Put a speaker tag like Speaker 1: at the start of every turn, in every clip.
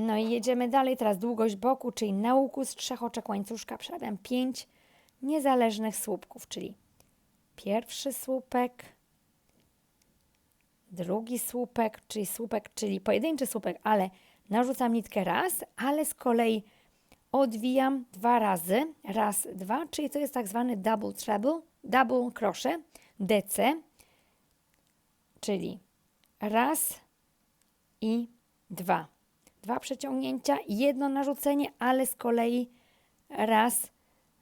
Speaker 1: No i jedziemy dalej. Teraz długość boku, czyli na łuku z trzech oczek łańcuszka przerabiam pięć niezależnych słupków, czyli pierwszy słupek, drugi słupek, czyli słupek, czyli pojedynczy słupek, ale narzucam nitkę raz, ale z kolei odwijam dwa razy, raz, dwa, czyli to jest tak zwany double treble, double crochet, DC, czyli raz i dwa. Dwa przeciągnięcia, jedno narzucenie, ale z kolei raz,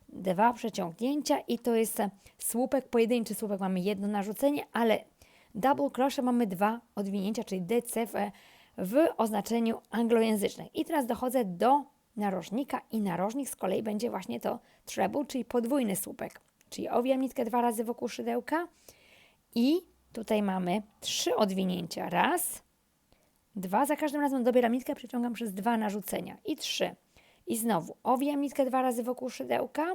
Speaker 1: dwa przeciągnięcia i to jest słupek, pojedynczy słupek mamy jedno narzucenie, ale double crochet mamy dwa odwinięcia, czyli DC w, w oznaczeniu anglojęzycznym. I teraz dochodzę do narożnika i narożnik z kolei będzie właśnie to treble, czyli podwójny słupek. Czyli owijam nitkę dwa razy wokół szydełka i tutaj mamy trzy odwinięcia. Raz, dwa, za każdym razem dobieram nitkę, przeciągam przez dwa narzucenia i trzy. I znowu owijam nitkę dwa razy wokół szydełka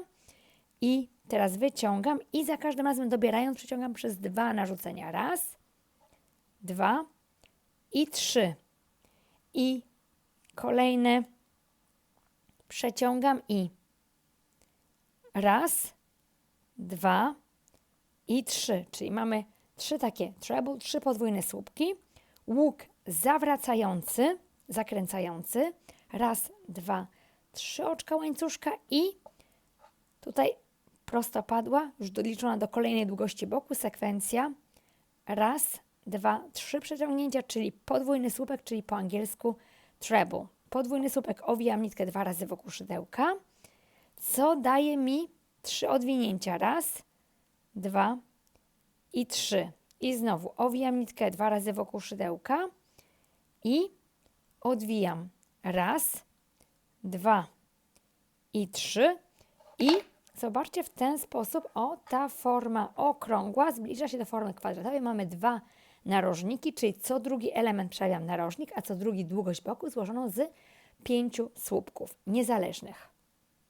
Speaker 1: i teraz wyciągam i za każdym razem dobierając przeciągam przez dwa narzucenia. Raz, dwa i trzy. I kolejne przeciągam i raz, dwa i trzy. Czyli mamy trzy takie treble, trzy podwójne słupki. Łuk zawracający, zakręcający. Raz, dwa, trzy oczka łańcuszka i tutaj prostopadła, już doliczona do kolejnej długości boku, sekwencja. Raz, dwa, trzy przeciągnięcia, czyli podwójny słupek, czyli po angielsku treble. Podwójny słupek owijam nitkę dwa razy wokół szydełka, co daje mi trzy odwinięcia. Raz, dwa i trzy. I znowu owijam nitkę dwa razy wokół szydełka i odwijam. Raz, dwa i trzy. I zobaczcie w ten sposób, o ta forma okrągła zbliża się do formy kwadratowej. Mamy dwa narożniki, czyli co drugi element przerabiam narożnik, a co drugi długość boku złożoną z pięciu słupków niezależnych.